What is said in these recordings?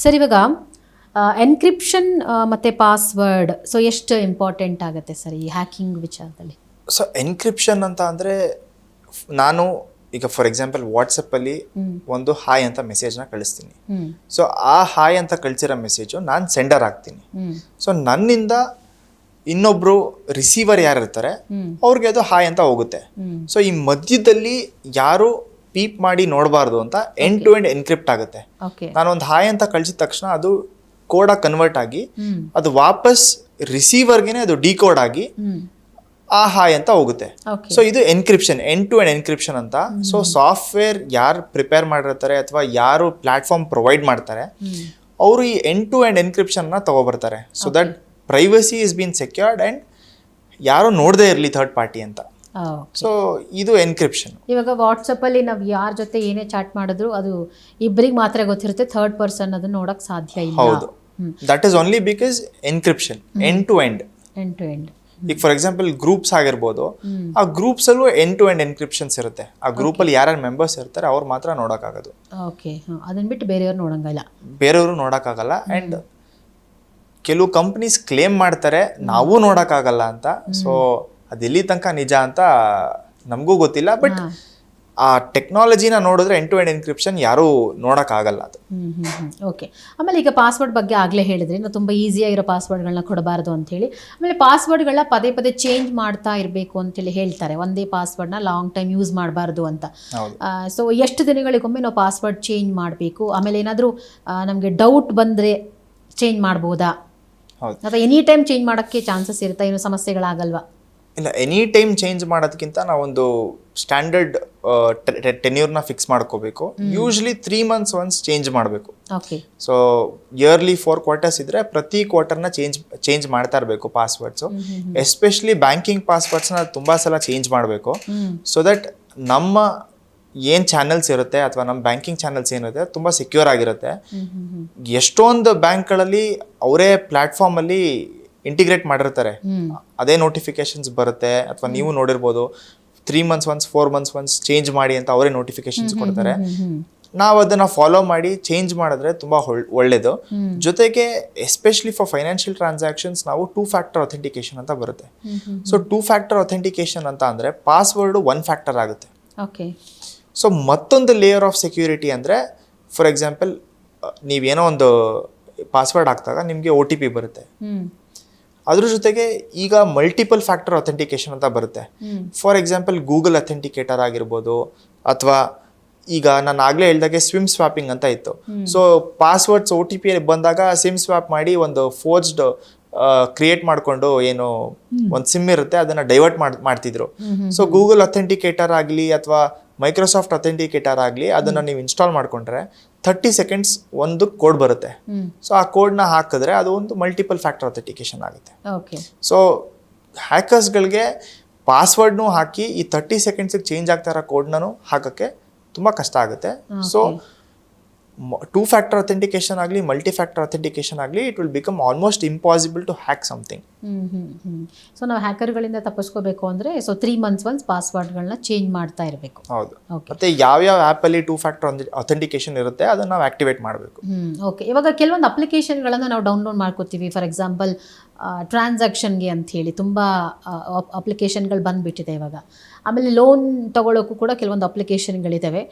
Sir ಇವಾಗ encryption ಮತ್ತು password so ಎಷ್ಟು ಇಂಪಾರ್ಟೆಂಟ್ ಆಗುತ್ತೆ ಸರ್ ಈ ಹ್ಯಾಕಿಂಗ್ ವಿಚಾರದಲ್ಲಿ? ಸೊ ಎನ್ಕ್ರಿಪ್ಷನ್ ಅಂತ ಅಂದರೆ ನಾನು ಈಗ ಫಾರ್ ಎಕ್ಸಾಂಪಲ್ ವಾಟ್ಸಪ್ಪಲ್ಲಿ ಒಂದು ಹಾಯ್ ಅಂತ ಮೆಸೇಜ್ನ ಕಳಿಸ್ತೀನಿ. ಸೊ ಆ ಹಾಯ್ ಅಂತ ಕಳಿಸಿರೋ ಮೆಸೇಜು ನಾನು ಸೆಂಡರ್ ಆಗ್ತೀನಿ. ಸೊ ನನ್ನಿಂದ ಇನ್ನೊಬ್ರು ರಿಸೀವರ್ ಯಾರು ಇರ್ತಾರೆ. ಅವ್ರಿಗೆ ಅದು ಹಾಯ್ ಅಂತ ಹೋಗುತ್ತೆ. ಸೊ ಈ ಮಧ್ಯದಲ್ಲಿ ಯಾರು ಪೀಪ್ ಮಾಡಿ ನೋಡಬಾರ್ದು ಅಂತ ಎಂಡ್ ಟು ಎಂಡ್ ಎನ್ಕ್ರಿಪ್ಟ್ ಆಗುತ್ತೆ. ನಾನು ಒಂದು ಹಾಯ್ ಅಂತ ಕಳಿಸಿದ ತಕ್ಷಣ ಅದು ಕೋಡಾಗಿ ಕನ್ವರ್ಟ್ ಆಗಿ ಅದು ವಾಪಸ್ ರಿಸೀವರ್ಗೆ ಅದು ಡಿಕೋಡ್ ಆಗಿ ಆ ಹಾಯ್ ಅಂತ ಹೋಗುತ್ತೆ. ಸೊ ಇದು encryption end to end encryption ಅಂತ. ಸೊ ಸಾಫ್ಟ್ವೇರ್ ಯಾರು ಪ್ರಿಪೇರ್ ಮಾಡಿರ್ತಾರೆ ಅಥವಾ ಯಾರು ಪ್ಲಾಟ್ಫಾರ್ಮ್ ಪ್ರೊವೈಡ್ ಮಾಡ್ತಾರೆ ಅವರು ಈ ಎಂಡ್ ಟು ಎಂಡ್ ಎನ್ಕ್ರಿಪ್ಷನ್ನ ತಗೋಬರ್ತಾರೆ. So that privacy is been secured and ಯಾರು ನೋಡದೇ ಇರಲಿ ಥರ್ಡ್ ಪಾರ್ಟಿ ಅಂತ. ಸೊ ಇದು ಎನ್ಕ್ರಿಪ್ಷನ್ ಇವಾಗ ವಾಟ್ಸಪ್ಪಲ್ಲಿ ನಾವು ಯಾರ ಜೊತೆ ಏನೇ ಚಾಟ್ ಮಾಡಿದ್ರು ಅದು ಇಬ್ಬರಿಗೆ ಮಾತ್ರ ಗೊತ್ತಿರುತ್ತೆ ಥರ್ಡ್ ಪರ್ಸನ್ ಅದನ್ನ ನೋಡಕ್ ಸಾಧ್ಯ ಇಲ್ಲ. ಹೌದು. That is only because encryption end to end end to end ಈಗ ಫಾರ್ ಎಕ್ಸಾಂಪಲ್ ಗ್ರೂಪ್ಸ್ ಆಗಿರ್ಬೋದು ಆ ಗ್ರೂಪ್ಸ್ ಅಲ್ಲೂ ಎಂಡ್ ಟು ಎಂಡ್ ಎನ್ಕ್ರಿಪ್ಷನ್ಸ್ ಇರುತ್ತೆ. ಆ ಗ್ರೂಪ್ ಅಲ್ಲಿ ಯಾರ್ಯಾರು ಮೆಂಬರ್ಸ್ ಇರ್ತಾರೆ ಅವ್ರು ಮಾತ್ರ ನೋಡೋಕ್ಕಾಗೋದು ಓಕೆ ಅದನ್ನ ಬಿಟ್ಟು ಬೇರೆಯವ್ರು ನೋಡಂಗಿಲ್ಲ. ಬೇರೆಯವರು ನೋಡೋಕ್ಕಾಗಲ್ಲ ಆ್ಯಂಡ್ ಕೆಲವು ಕಂಪ್ನೀಸ್ ಕ್ಲೇಮ್ ಮಾಡ್ತಾರೆ ನಾವು ನೋಡೋಕ್ಕಾಗಲ್ಲ ಅಂತ. ಸೊ ಅದೆಲ್ಲಿ ತನಕ ನಿಜ ಅಂತ ನಮಗೂ ಗೊತ್ತಿಲ್ಲ ಬಟ್ ಆ ಟೆಕ್ನಾಲಜಿನ ನೋಡಿದ್ರೆ ಎಂಡ್ ಟು ಎಂಡ್ ಎನ್ಕ್ರಿಪ್ಷನ್ ಯಾರೂ ನೋಡೋಕ್ಕಾಗಲ್ಲ ಅದು. ಓಕೆ ಆಮೇಲೆ ಈಗ ಪಾಸ್ವರ್ಡ್ ಬಗ್ಗೆ ಆಗಲೇ ಹೇಳಿದ್ರಿ ನಾವು ತುಂಬ ಈಸಿಯಾಗಿರೋ ಪಾಸ್ವರ್ಡ್ಗಳನ್ನ ಕೊಡಬಾರ್ದು ಅಂತೇಳಿ. ಆಮೇಲೆ ಪಾಸ್ವರ್ಡ್ಗಳನ್ನ ಪದೇ ಪದೇ ಚೇಂಜ್ ಮಾಡ್ತಾ ಇರಬೇಕು ಅಂತೇಳಿ ಹೇಳ್ತಾರೆ ಒಂದೇ ಪಾಸ್ವರ್ಡ್ನ ಲಾಂಗ್ ಟೈಮ್ ಯೂಸ್ ಮಾಡಬಾರ್ದು ಅಂತ. ಸೊ ಎಷ್ಟು ದಿನಗಳಿಗೊಮ್ಮೆ ನಾವು ಪಾಸ್ವರ್ಡ್ ಚೇಂಜ್ ಮಾಡಬೇಕು? ಆಮೇಲೆ ಏನಾದರೂ ನಮಗೆ ಡೌಟ್ ಬಂದರೆ ಚೇಂಜ್ ಮಾಡ್ಬೋದಾ? ಅಥವಾ ಎನಿ ಟೈಮ್ ಚೇಂಜ್ ಮಾಡೋಕ್ಕೆ ಚಾನ್ಸಸ್ ಇರುತ್ತಾ? ಏನು ಸಮಸ್ಯೆಗಳಾಗಲ್ವಾ? ಇಲ್ಲ ಎನಿ ಟೈಮ್ ಚೇಂಜ್ ಮಾಡೋದಕ್ಕಿಂತ ನಾವೊಂದು ಸ್ಟ್ಯಾಂಡರ್ಡ್ ಟೆನ್ಯೂರ್ನ ಫಿಕ್ಸ್ ಮಾಡ್ಕೋಬೇಕು. Usually three months once change ಮಾಡಬೇಕು. ಸೊ ಇಯರ್ಲಿ ಫೋರ್ ಕ್ವಾರ್ಟರ್ಸ್ ಇದ್ರೆ ಪ್ರತಿ ಕ್ವಾರ್ಟರ್ನ ಚೇಂಜ್ ಚೇಂಜ್ ಮಾಡ್ತಾ ಇರಬೇಕು ಪಾಸ್ವರ್ಡ್ಸು ಎಸ್ಪೆಷಲಿ ಬ್ಯಾಂಕಿಂಗ್ ಪಾಸ್ವರ್ಡ್ಸ್ನ ತುಂಬ ಸಲ ಚೇಂಜ್ ಮಾಡಬೇಕು. ಸೊ ದಟ್ ನಮ್ಮ ಏನ್ ಚಾನೆಲ್ಸ್ ಇರುತ್ತೆ ಅಥವಾ ನಮ್ಮ ಬ್ಯಾಂಕಿಂಗ್ ಚಾನೆಲ್ಸ್ ಏನಿದೆ ತುಂಬಾ ಸೆಕ್ಯೂರ್ ಆಗಿರುತ್ತೆ. ಎಷ್ಟೊಂದು ಬ್ಯಾಂಕ್ಗಳಲ್ಲಿ ಅವರೇ ಪ್ಲ್ಯಾಟ್ಫಾರ್ಮಲ್ಲಿ ಇಂಟಿಗ್ರೇಟ್ ಮಾಡಿರ್ತಾರೆ. ಅದೇ ನೋಟಿಫಿಕೇಶನ್ಸ್ ಬರುತ್ತೆ ಅಥವಾ ನೀವು ನೋಡಿರ್ಬೋದು three months once four months once change ಮಾಡಿ ಅಂತ ಅವರೇ ನೋಟಿಫಿಕೇಶನ್ಸ್ ಕೊಡ್ತಾರೆ. ನಾವು ಅದನ್ನ ಫಾಲೋ ಮಾಡಿ ಚೇಂಜ್ ಮಾಡಿದ್ರೆ ತುಂಬಾ ಒಳ್ಳೇದು. ಜೊತೆಗೆ ಎಸ್ಪೆಷಲಿ ಫಾರ್ ಫೈನಾನ್ಷಿಯಲ್ ಟ್ರಾನ್ಸಾಕ್ಷನ್ಸ್ ನಾವು ಟೂ ಫ್ಯಾಕ್ಟರ್ ಅಥೆಂಟಿಕೇಶನ್ ಅಂತ ಬರುತ್ತೆ. ಸೊ ಟೂ ಫ್ಯಾಕ್ಟರ್ ಅಥೆಂಟಿಕೇಶನ್ ಅಂತ ಅಂದ್ರೆ ಪಾಸ್ವರ್ಡ್ ಒನ್ ಫ್ಯಾಕ್ಟರ್ ಆಗುತ್ತೆ. ಓಕೆ. ಸೊ ಮತ್ತೊಂದು ಲೇಯರ್ ಆಫ್ ಸೆಕ್ಯೂರಿಟಿ ಅಂದ್ರೆ ಫಾರ್ ಎಕ್ಸಾಂಪಲ್ ನೀವೇನೋ ಒಂದು ಪಾಸ್ವರ್ಡ್ ಹಾಕಿದಾಗ ನಿಮಗೆ ಒ ಟಿ ಪಿ ಬರುತ್ತೆ. ಅದ್ರ ಜೊತೆಗೆ ಈಗ ಮಲ್ಟಿಪಲ್ ಫ್ಯಾಕ್ಟರ್ ಅಥೆಂಟಿಕೇಶನ್ ಅಂತ ಬರುತ್ತೆ. ಫಾರ್ ಎಕ್ಸಾಂಪಲ್ ಗೂಗಲ್ ಅಥೆಂಟಿಕೇಟರ್ ಆಗಿರ್ಬೋದು ಅಥವಾ ಈಗ ನಾನು ಆಗಲೇ ಹೇಳ್ದಾಗೆ ಸ್ವಿಮ್ ಸ್ವಾಪಿಂಗ್ ಅಂತ ಇತ್ತು. So passwords O T P ಬಂದಾಗ ಸಿಮ್ ಸ್ವಾಪ್ ಮಾಡಿ ಒಂದು ಫೋರ್ಸ್ಡ್ ಕ್ರಿಯೇಟ್ ಮಾಡಿಕೊಂಡು ಏನು ಒಂದು ಸಿಮ್ ಇರುತ್ತೆ ಅದನ್ನ ಡೈವರ್ಟ್ ಮಾಡ್ ಮಾಡ್ತಿದ್ರು. ಸೊ ಗೂಗಲ್ ಅಥೆಂಟಿಕೇಟರ್ ಆಗಲಿ ಅಥವಾ ಮೈಕ್ರೋಸಾಫ್ಟ್ ಅಥೆಂಟಿಕೇಟರ್ ಆಗಲಿ ಅದನ್ನ ನೀವು ಇನ್ಸ್ಟಾಲ್ ಮಾಡ್ಕೊಂಡ್ರೆ ಥರ್ಟಿ ಸೆಕೆಂಡ್ಸ್ ಒಂದು ಕೋಡ್ ಬರುತ್ತೆ. ಸೊ ಆ ಕೋಡ್ನ ಹಾಕಿದ್ರೆ ಅದು ಒಂದು ಮಲ್ಟಿಪಲ್ ಫ್ಯಾಕ್ಟರ್ ಅಥೆಂಟಿಕೇಶನ್ ಆಗುತ್ತೆ. ಸೊ ಹ್ಯಾಕರ್ಸ್ಗಳಿಗೆ ಪಾಸ್ವರ್ಡ್ನು ಹಾಕಿ ಈ ತರ್ಟಿ ಸೆಕೆಂಡ್ಸಿಗೆ ಚೇಂಜ್ ಆಗ್ತಾ ಇರೋ ಕೋಡ್ನೂ ಹಾಕೋಕ್ಕೆ ತುಂಬ ಕಷ್ಟ ಆಗುತ್ತೆ. ಸೊ ಟೂ ಫ್ಯಾಕ್ಟರ್ ಅಥೆಂಟಿಕೇಶನ್ ಆಗಲಿ ಮಲ್ಟಿ ಫ್ಯಾಕ್ಟರ್ ಅಥೆಂಟಿಕೇಶನ್ ಆಗಲಿ it will become almost impossible to hack something hmm hmm hmm so ನಾವು ಹ್ಯಾಕರ್ಗಳಿಂದ ತಪ್ಪಿಸ್ಕೋಬೇಕು ಅಂದರೆ ಸೊ ತ್ರೀ ಮಂತ್ಸ್ ಒನ್ಸ್ ಪಾಸ್ವರ್ಡ್ಗಳನ್ನ ಚೇಂಜ್ ಮಾಡ್ತಾ ಇರಬೇಕು. ಹೌದು. ಓಕೆ ಮತ್ತೆ ಯಾವ್ಯಾವ ಆ್ಯಪಲ್ಲಿ ಟೂ ಫ್ಯಾಕ್ಟರ್ ಅಥೆಂಟಿಕೇಶನ್ ಇರುತ್ತೆ ಅದನ್ನು ನಾವು ಆಕ್ಟಿವೇಟ್ ಮಾಡಬೇಕು. ಓಕೆ ಇವಾಗ ಕೆಲವೊಂದು ಅಪ್ಲಿಕೇಶನ್ಗಳನ್ನು ನಾವು ಡೌನ್ಲೋಡ್ ಮಾಡ್ಕೋತೀವಿ. ಫಾರ್ ಎಕ್ಸಾಂಪಲ್ ಟ್ರಾನ್ಸಾಕ್ಷನ್ಗೆ ಅಂಥೇಳಿ ತುಂಬ ಅಪ್ಲಿಕೇಶನ್ಗಳು ಬಂದುಬಿಟ್ಟಿದೆ ಇವಾಗ. ಆಮೇಲೆ ಲೋನ್ ತೊಗೊಳೋಕ್ಕೂ ಕೂಡ ಕೆಲವೊಂದು ಅಪ್ಲಿಕೇಶನ್ಗಳಿದ್ದಾವೆ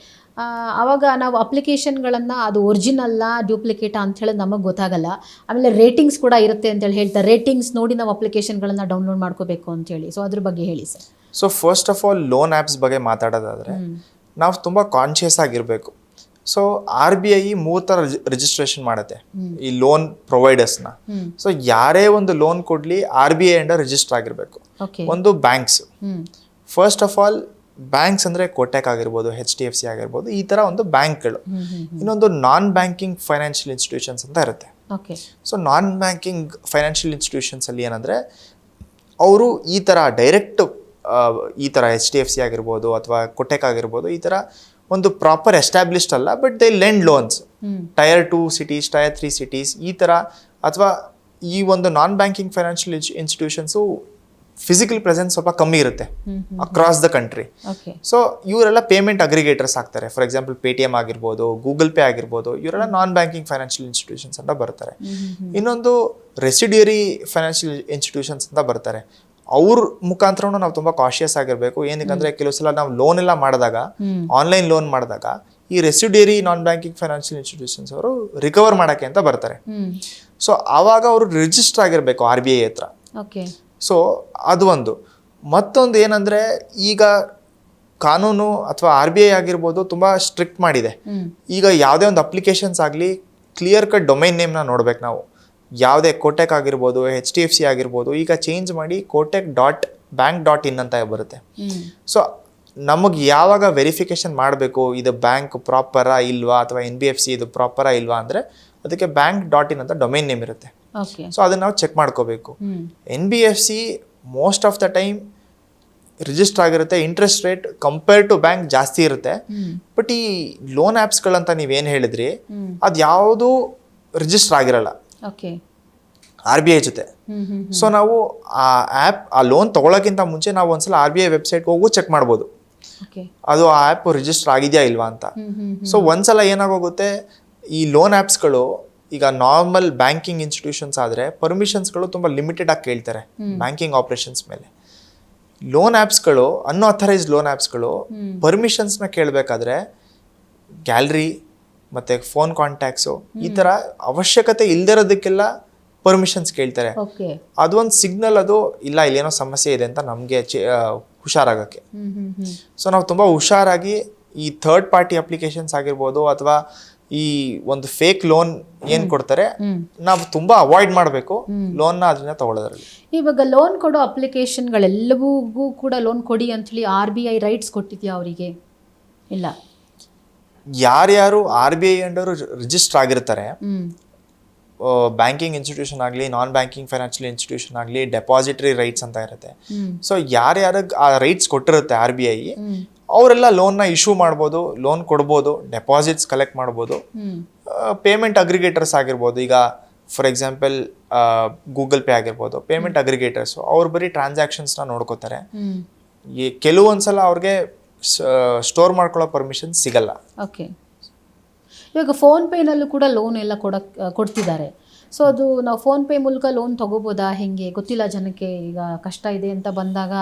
ಆವಾಗ ನಾವು ಅಪ್ಲಿಕೇಶನ್ಗಳನ್ನು ಅದು ಒರಿಜಿನಲ್ಲ ಡ್ಯೂಪ್ಲಿಕೇಟಾ ಅಂಥೇಳಿ ನಮಗೆ ಗೊತ್ತಾಗಲ್ಲ. ಆಮೇಲೆ ರೇಟಿಂಗ್ಸ್ ಕೂಡ ಇರುತ್ತೆ ಅಂತೇಳಿ ಹೇಳ್ತಾರೆ. ರೇಟಿಂಗ್ಸ್ ನೋಡಿ ನಾವು ಅಪ್ಲಿಕೇಶನ್ಗಳನ್ನು ಡೌನ್ಲೋಡ್ ಮಾಡ್ಕೋಬೇಕು ಅಂತೇಳಿ ಸೊ ಅದ್ರ ಬಗ್ಗೆ ಹೇಳಿ sir. So first of all loan apps ಬಗ್ಗೆ ಮಾತಾಡೋದಾದರೆ ನಾವು ತುಂಬ ಕಾನ್ಷಿಯಸ್ ಆಗಿರಬೇಕು. ಸೊ ಆರ್ ಬಿ ಐ ಮೂರು ಥರ ರಿಜಿಸ್ಟ್ರೇಷನ್ ಮಾಡುತ್ತೆ. ಈ ಲೋನ್ ಪ್ರೊವೈಡರ್ಸ್ನ ಸೊ ಯಾರೇ ಒಂದು ಲೋನ್ ಕೊಡಲಿ R B I under register ಆಗಿರಬೇಕು. ಒಂದು banks first of all banks ಅಂದರೆ ಕೋಟೆಕ್ ಆಗಿರ್ಬೋದು ಹೆಚ್ ಡಿ ಎಫ್ ಸಿ ಆಗಿರ್ಬೋದು ಈ ಥರ ಒಂದು ಬ್ಯಾಂಕ್ಗಳು. ಇನ್ನೊಂದು ನಾನ್ ಬ್ಯಾಂಕಿಂಗ್ ಫೈನಾನ್ಷಿಯಲ್ ಇನ್ಸ್ಟಿಟ್ಯೂಷನ್ಸ್ ಅಂತ ಇರುತ್ತೆ. Okay. So non banking financial ಇನ್ಸ್ಟಿಟ್ಯೂಷನ್ಸಲ್ಲಿ ಏನಂದರೆ ಅವರು ಈ ಥರ ಡೈರೆಕ್ಟ್ ಈ ಥರ ಎಚ್ ಡಿ ಎಫ್ ಸಿ ಆಗಿರ್ಬೋದು ಅಥವಾ ಕೊಟೆಕ್ ಆಗಿರ್ಬೋದು ಈ ಥರ ಒಂದು ಪ್ರಾಪರ್ ಎಸ್ಟಾಬ್ಲಿಷ್ಡ್ ಅಲ್ಲ but they lend loans tier tier two cities tier three cities ಈ ಥರ ಅಥವಾ ಈ ಒಂದು non banking financial institutions physical presence ಸ್ವಲ್ಪ ಕಮ್ಮಿ ಇರುತ್ತೆ ಅಕ್ರಾಸ್ ದ ಕಂಟ್ರಿ ಸೊ ಇವರೆಲ್ಲ ಪೇಮೆಂಟ್ ಅಗ್ರಿಗೇಟರ್ಸ್ ಆಗ್ತಾರೆ. ಫಾರ್ ಎಕ್ಸಾಂಪಲ್ ಪೇಟಿಎಂ ಆಗಿರ್ಬೋದು ಗೂಗಲ್ ಪೇ ಆಗಿರ್ಬೋದು ಇವರೆಲ್ಲ ನಾನ್ ಬ್ಯಾಂಕಿಂಗ್ ಫೈನಾನ್ಷಿಯಲ್ ಇನ್ಸ್ಟಿಟ್ಯೂಷನ್ಸ್ ಅಂತ ಬರ್ತಾರೆ. ಇನ್ನೊಂದು ರೆಸಿಡಿಯರಿ ಫೈನಾನ್ಷಿಯಲ್ ಇನ್ಸ್ಟಿಟ್ಯೂಷನ್ಸ್ ಅಂತ ಬರ್ತಾರೆ. ಅವ್ರ ಮುಖಾಂತರನೂ ನಾವು ತುಂಬ ಕಾಶಿಯಸ್ ಆಗಿರಬೇಕು. ಏನಕ್ಕಂದ್ರೆ ಕೆಲವು ಸಲ ನಾವು ಲೋನ್ ಎಲ್ಲ ಮಾಡಿದಾಗ ಆನ್ಲೈನ್ ಲೋನ್ ಮಾಡಿದಾಗ ಈ residuary non banking financial institutions ಅವರು ರಿಕವರ್ ಮಾಡೋಕ್ಕೆ ಅಂತ ಬರ್ತಾರೆ. ಸೊ ಆವಾಗ ಅವರು ರಿಜಿಸ್ಟರ್ ಆಗಿರಬೇಕು ಆರ್ ಬಿ ಐ ಹತ್ರ. ಸೊ ಅದು ಒಂದು. ಮತ್ತೊಂದು ಏನಂದರೆ ಈಗ ಕಾನೂನು ಅಥವಾ ಆರ್ ಬಿ ಐ ಆಗಿರ್ಬೋದು ತುಂಬ ಸ್ಟ್ರಿಕ್ಟ್ ಮಾಡಿದೆ. ಈಗ ಯಾವುದೇ ಒಂದು ಅಪ್ಲಿಕೇಶನ್ಸ್ ಆಗಲಿ ಕ್ಲಿಯರ್ ಕಟ್ ಡೊಮೈನ್ ನೇಮ್ನ ನೋಡ್ಬೇಕು ನಾವು. ಯಾವುದೇ ಕೋಟೆಕ್ ಆಗಿರ್ಬೋದು ಎಚ್ ಡಿ ಎಫ್ ಸಿ ಆಗಿರ್ಬೋದು ಈಗ ಚೇಂಜ್ ಮಾಡಿ Kotak dot bank dot in ಅಂತ ಬರುತ್ತೆ. ಸೊ ನಮಗೆ ಯಾವಾಗ ವೆರಿಫಿಕೇಶನ್ ಮಾಡಬೇಕು? ಇದು ಬ್ಯಾಂಕ್ ಪ್ರಾಪರಾ ಇಲ್ವಾ? ಅಥವಾ ಎನ್ ಬಿ ಎಫ್ ಸಿ ಇದು ಪ್ರಾಪರಾ ಇಲ್ವಾ? ಅಂದರೆ ಅದಕ್ಕೆ ಬ್ಯಾಂಕ್ ಡಾಟ್ ಇನ್ ಅಂತ ಡೊಮೈನ್ ನೇಮ್ ಇರುತ್ತೆ. ಸೊ ಅದನ್ನ ನಾವು ಚೆಕ್ ಮಾಡ್ಕೋಬೇಕು. N B F C most of the time register ಆಗಿರುತ್ತೆ. Interest rate compare to bank ಜಾಸ್ತಿ ಇರುತ್ತೆ. ಬಟ್ ಈ ಲೋನ್ ಆ್ಯಪ್ಸ್ಗಳಂತ ನೀವೇನು ಹೇಳಿದ್ರಿ ಅದು ಯಾವುದು ರಿಜಿಸ್ಟರ್ ಆಗಿರಲ್ಲ. ಓಕೆ ಆರ್ ಬಿ ಐ ಜೊತೆ. ಸೊ ನಾವು ಆ ಆ್ಯಪ್ ಆ ಲೋನ್ ತೊಗೊಳಕ್ಕಿಂತ ಮುಂಚೆ ನಾವು ಒಂದ್ಸಲ ಆರ್ ಬಿ ಐ ವೆಬ್ಸೈಟ್ಗೆ ಹೋಗು ಚೆಕ್ ಮಾಡ್ಬೋದು. ಅದು ಆ ಆ್ಯಪ್ ರಿಜಿಸ್ಟರ್ ಆಗಿದೆಯಾ ಇಲ್ವಾ ಅಂತ. ಸೊ ಒಂದ್ಸಲ ಏನಾಗೋಗುತ್ತೆ ಈ ಲೋನ್ ಆ್ಯಪ್ಸ್ಗಳು ಈಗ ನಾರ್ಮಲ್ ಬ್ಯಾಂಕಿಂಗ್ ಇನ್ಸ್ಟಿಟ್ಯೂಷನ್ಸ್ ಆದರೆ ಪರ್ಮಿಷನ್ಸ್ಗಳು ತುಂಬ ಲಿಮಿಟೆಡ್ ಆಗಿ ಕೇಳ್ತಾರೆ ಬ್ಯಾಂಕಿಂಗ್ ಆಪ್ರೇಷನ್ಸ್ ಮೇಲೆ. ಲೋನ್ ಆ್ಯಪ್ಸ್ಗಳು ಅನ್ಆಥರೈಸ್ಡ್ ಲೋನ್ ಆ್ಯಪ್ಸ್ಗಳು. ಪರ್ಮಿಷನ್ಸ್ನ ಕೇಳಬೇಕಾದ್ರೆ ಗ್ಯಾಲರಿ ಮತ್ತು ಫೋನ್ ಕಾಂಟ್ಯಾಕ್ಟ್ಸು ಈ ಥರ ಅವಶ್ಯಕತೆ ಇಲ್ದಿರೋದಕ್ಕೆಲ್ಲ ಪರ್ಮಿಷನ್ಸ್ ಕೇಳ್ತಾರೆ. ಅದೊಂದು ಸಿಗ್ನಲ್ ಅದು ಇಲ್ಲ ಇಲ್ಲೇನೋ ಸಮಸ್ಯೆ ಇದೆ ಅಂತ ನಮಗೆ ಹುಷಾರಾಗಕ್ಕೆ. ಸೊ ನಾವು ತುಂಬ ಹುಷಾರಾಗಿ ಈ ಥರ್ಡ್ ಪಾರ್ಟಿ ಅಪ್ಲಿಕೇಶನ್ಸ್ ಆಗಿರ್ಬೋದು ಅಥವಾ ಈ ಒಂದು ಫೇಕ್ ಲೋನ್ ಏನ್ ಕೊಡ್ತಾರೆ? ನಾವು ತುಂಬಾ ಅವಾಯ್ಡ್ ಮಾಡಬೇಕು ಲೋನ್ ಅದನ್ನ ತಗೊಳ್ಳೋದ್ರಲ್ಲಿ ಇವಾಗ ಲೋನ್ ಕೊಡೋ ಅಪ್ಲಿಕೇಶನ್ಗಳೆಲ್ಲವೂ ಕೂಡ ಲೋನ್ ಕೊಡಿ ಅಂಥೇಳಿ ಆರ್ ಬಿ ಐ ರೈಟ್ಸ್ ಕೊಟ್ಟಿದ್ಯಾ ಅವರಿಗೆ? ಇಲ್ಲ. ಯಾರ್ಯಾರು ಆರ್ ಬಿ ಐ ಅಂಡವರು ರಿಜಿಸ್ಟರ್ ಆಗಿರ್ತಾರೆ ಬ್ಯಾಂಕಿಂಗ್ ಇನ್ಸ್ಟಿಟ್ಯೂಷನ್ ಆಗಲಿ ನಾನ್ ಬ್ಯಾಂಕಿಂಗ್ ಫೈನಾನ್ಷಿಯಲ್ ಇನ್ಸ್ಟಿಟ್ಯೂಷನ್ ಆಗಲಿ ಡೆಪಾಸಿಟರಿ ರೈಟ್ಸ್ ಅಂತ ಇರುತ್ತೆ. ಸೊ ಯಾರ್ಯಾರಿಗೆ ಆ ರೈಟ್ಸ್ ಕೊಟ್ಟಿರುತ್ತೆ ಆರ್ ಬಿ ಐ ಅವರೆಲ್ಲ ಲೋನ್ನ ಇಶ್ಯೂ ಮಾಡ್ಬೋದು ಲೋನ್ ಕೊಡ್ಬೋದು ಡೆಪಾಸಿಟ್ಸ್ ಕಲೆಕ್ಟ್ ಮಾಡ್ಬೋದು. ಪೇಮೆಂಟ್ ಅಗ್ರಿಗೇಟರ್ಸ್ ಆಗಿರ್ಬೋದು. ಈಗ ಫಾರ್ ಎಕ್ಸಾಂಪಲ್ ಗೂಗಲ್ ಪೇ ಆಗಿರ್ಬೋದು ಪೇಮೆಂಟ್ ಅಗ್ರಿಗೇಟರ್ಸು ಅವ್ರು ಬರೀ ಟ್ರಾನ್ಸಾಕ್ಷನ್ಸ್ನ ನೋಡ್ಕೋತಾರೆ. ಈ ಕೆಲವೊಂದ್ಸಲ ಅವ್ರಿಗೆ ಸ್ಟೋರ್ ಮಾಡ್ಕೊಳ್ಳೋ ಪರ್ಮಿಷನ್ ಸಿಗಲ್ಲ. ಓಕೆ ಇವಾಗ ಫೋನ್ ಪೇನಲ್ಲೂ ಕೂಡ ಲೋನ್ ಎಲ್ಲ ಕೊಡಕ್ ಕೊಡ್ತಿದ್ದಾರೆ. ಸೊ ಅದು ನಾವು ಫೋನ್ ಪೇ ಮೂಲಕ ಲೋನ್ ತಗೋಬೋದಾ? ಹೆಂಗೆ? ಗೊತ್ತಿಲ್ಲ ಜನಕ್ಕೆ. ಈಗ ಕಷ್ಟ ಇದೆ ಅಂತ ಬಂದಾಗ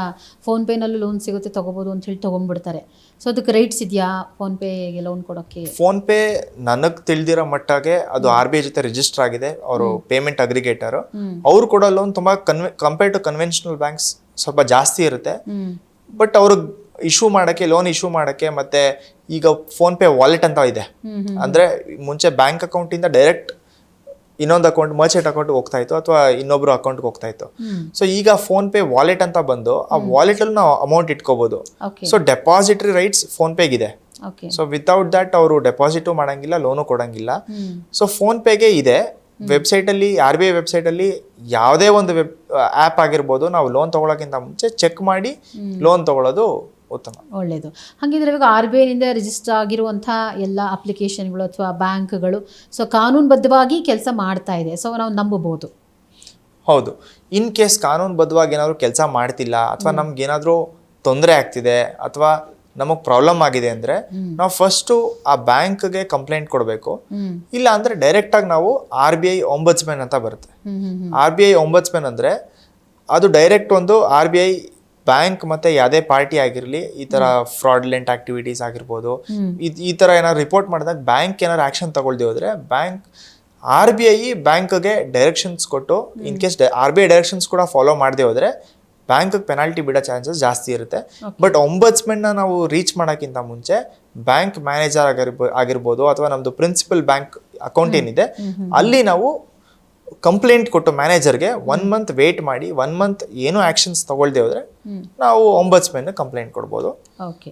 ಫೋನ್ ಪೇನಲ್ಲೂ ಲೋನ್ ಸಿಗುತ್ತೆ ತಗೋಬೋದು ಅಂತ ಹೇಳಿ ತೊಗೊಂಡ್ಬಿಡ್ತಾರೆ. ಸೊ ಅದಕ್ಕೆ ರೈಟ್ಸ್ ಇದೆಯಾ ಫೋನ್ ಪೇಗೆ ಲೋನ್ ಕೊಡೋಕ್ಕೆ? ಫೋನ್ ಪೇ ನನಗೆ ತಿಳಿದಿರೋ ಮಟ್ಟಾಗೆ ಅದು ಆರ್ ಬಿ ಐ ಜೊತೆ ರಿಜಿಸ್ಟರ್ ಆಗಿದೆ. ಅವರು ಪೇಮೆಂಟ್ ಅಗ್ರಿಗೇಟರ್ ಅವ್ರು ಕೊಡೋ ಲೋನ್ ತುಂಬಾ ಕನ್ವೆ ಕಂಪೇರ್ ಟು ಕನ್ವೆನ್ಷನಲ್ ಬ್ಯಾಂಕ್ಸ್ ಸ್ವಲ್ಪ ಜಾಸ್ತಿ ಇರುತ್ತೆ. ಬಟ್ ಅವರು ಇಶ್ಯೂ ಮಾಡಕ್ಕೆ ಲೋನ್ ಇಶ್ಯೂ ಮಾಡಕ್ಕೆ ಮತ್ತೆ ಈಗ ಫೋನ್ ಪೇ ವಾಲೆಟ್ ಅಂತ ಇದೆ. ಅಂದ್ರೆ ಮುಂಚೆ ಬ್ಯಾಂಕ್ ಅಕೌಂಟಿಂದ ಡೈರೆಕ್ಟ್ ಇನ್ನೊಂದು ಅಕೌಂಟ್ ಮರ್ಚೆಂಟ್ ಅಕೌಂಟ್ ಹೋಗ್ತಾ ಇತ್ತು ಅಥವಾ ಇನ್ನೊಬ್ರು ಅಕೌಂಟ್ಗೆ ಹೋಗ್ತಾ ಇತ್ತು. ಸೊ ಈಗ ಫೋನ್ ಪೇ ವಾಲೆಟ್ ಅಂತ ಬಂದು ಆ ವಾಲೆಟ್ ಅಲ್ಲಿ ನಾವು ಅಮೌಂಟ್ ಇಟ್ಕೋಬಹುದು ಸೊ ಡೆಪಾಸಿಟರಿ ರೈಟ್ಸ್ ಫೋನ್ ಪೇಗಿದೆ ಸೊ ವಿತೌಟ್ ದಟ್ ಅವರು ಡೆಪಾಸಿಟು ಮಾಡಂಗಿಲ್ಲ ಲೋನು ಕೊಡಂಗಿಲ್ಲ. ಸೊ ಫೋನ್ ಪೇಗೆ ಇದೆ. ವೆಬ್ಸೈಟ್ ಅಲ್ಲಿ ಆರ್ ಬಿ ಐ ವೆಬ್ಸೈಟ್ ಅಲ್ಲಿ ಯಾವುದೇ ಒಂದು ವೆಬ್ ಆ್ಯಪ್ ಆಗಿರ್ಬೋದು ನಾವು ಲೋನ್ ತಗೊಳಕ್ಕಿಂತ ಮುಂಚೆ ಚೆಕ್ ಮಾಡಿ ಲೋನ್ ತಗೊಳ್ಳೋದು ಉತ್ತಮ ಒಳ್ಳೆಯದು ಹಾಗಿದ್ರೆ ಇವಾಗ ಆರ್ ಬಿ ಐನಿಂದ ರಿಜಿಸ್ಟರ್ ಆಗಿರುವಂಥ ಎಲ್ಲ ಅಪ್ಲಿಕೇಶನ್ಗಳು ಅಥವಾ ಬ್ಯಾಂಕ್ಗಳು ಸೊ ಕಾನೂನುಬದ್ಧವಾಗಿ ಕೆಲಸ ಮಾಡ್ತಾ ಇದೆ. ಸೊ ನಾವು ನಂಬಬಹುದು. ಹೌದು. ಇನ್ ಕೇಸ್ ಕಾನೂನುಬದ್ಧವಾಗಿ ಏನಾದರೂ ಕೆಲಸ ಮಾಡ್ತಿಲ್ಲ ಅಥವಾ ನಮ್ಗೆ ಏನಾದರೂ ತೊಂದರೆ ಆಗ್ತಿದೆ ಅಥವಾ ನಮಗೆ ಪ್ರಾಬ್ಲಮ್ ಆಗಿದೆ ಅಂದ್ರೆ ನಾವು ಫಸ್ಟು ಆ ಬ್ಯಾಂಕ್ಗೆ ಕಂಪ್ಲೇಂಟ್ ಕೊಡಬೇಕು. ಇಲ್ಲ ಅಂದ್ರೆ ಡೈರೆಕ್ಟ್ ಡೈರೆಕ್ಟಾಗಿ ನಾವು ಆರ್ ಬಿ ಐ ಒಂಬತ್ಸ್ಮೆನ್ ಅಂತ ಬರುತ್ತೆ. ಆರ್ ಬಿ ಐ ಒಂಬತ್ಸ್ಮೆನ್ ಅಂದ್ರೆ ಅದು ಡೈರೆಕ್ಟ್ ಒಂದು ಆರ್ ಬಿ ಐ ಬ್ಯಾಂಕ್ ಮತ್ತೆ ಯಾವುದೇ ಪಾರ್ಟಿ ಆಗಿರಲಿ ಈ ತರ ಫ್ರಾಡ್ಲೆಂಟ್ ಆಕ್ಟಿವಿಟೀಸ್ ಆಗಿರ್ಬೋದು ಇದ್- ಈ ತರ ಏನಾದ್ರು ರಿಪೋರ್ಟ್ ಮಾಡಿದಾಗ ಬ್ಯಾಂಕ್ ಏನಾದ್ರು ಆಕ್ಷನ್ ತಗೊಳ್ದೆ ಹೋದ್ರೆ ಬ್ಯಾಂಕ್ ಆರ್ ಬಿ ಐ ಬ್ಯಾಂಕ್ಗೆ ಡೈರೆಕ್ಷನ್ಸ್ ಕೊಟ್ಟು in case R B I directions ಕೂಡ ಫಾಲೋ ಮಾಡದೆ ಹೋದ್ರೆ ಬ್ಯಾಂಕ್ ಪೆನಾಲ್ಟಿ ಬಿಡೋ ಚಾನ್ಸಸ್ ಜಾಸ್ತಿ ಇರುತ್ತೆ. ಬಟ್ನ ನಾವು ರೀಚ್ ಮಾಡೋಕ್ಕಿಂತ ಮುಂಚೆ ಬ್ಯಾಂಕ್ ಮ್ಯಾನೇಜರ್ ಆಗಿರ್ಬೋ ಆಗಿರ್ಬೋದು ಅಥವಾ ನಮ್ದು ಪ್ರಿನ್ಸಿಪಲ್ ಬ್ಯಾಂಕ್ ಅಕೌಂಟ್ ಏನಿದೆ ಅಲ್ಲಿ ನಾವು ಕಂಪ್ಲೇಂಟ್ ಕೊಟ್ಟು ಮ್ಯಾನೇಜರ್ಗೆ ಒನ್ ಮಂತ್ ವೇಟ್ ಮಾಡಿ ಒನ್ ಮಂತ್ ಏನು ಆಕ್ಷನ್ಸ್ ತಗೊಳ್ದೆ ಹೋದ್ರೆ ನಾವು ಒಂಬತ್ಸ್ಮೆನ್ ಕಂಪ್ಲೇಂಟ್ ಕೊಡ್ಬೋದು. ಓಕೆ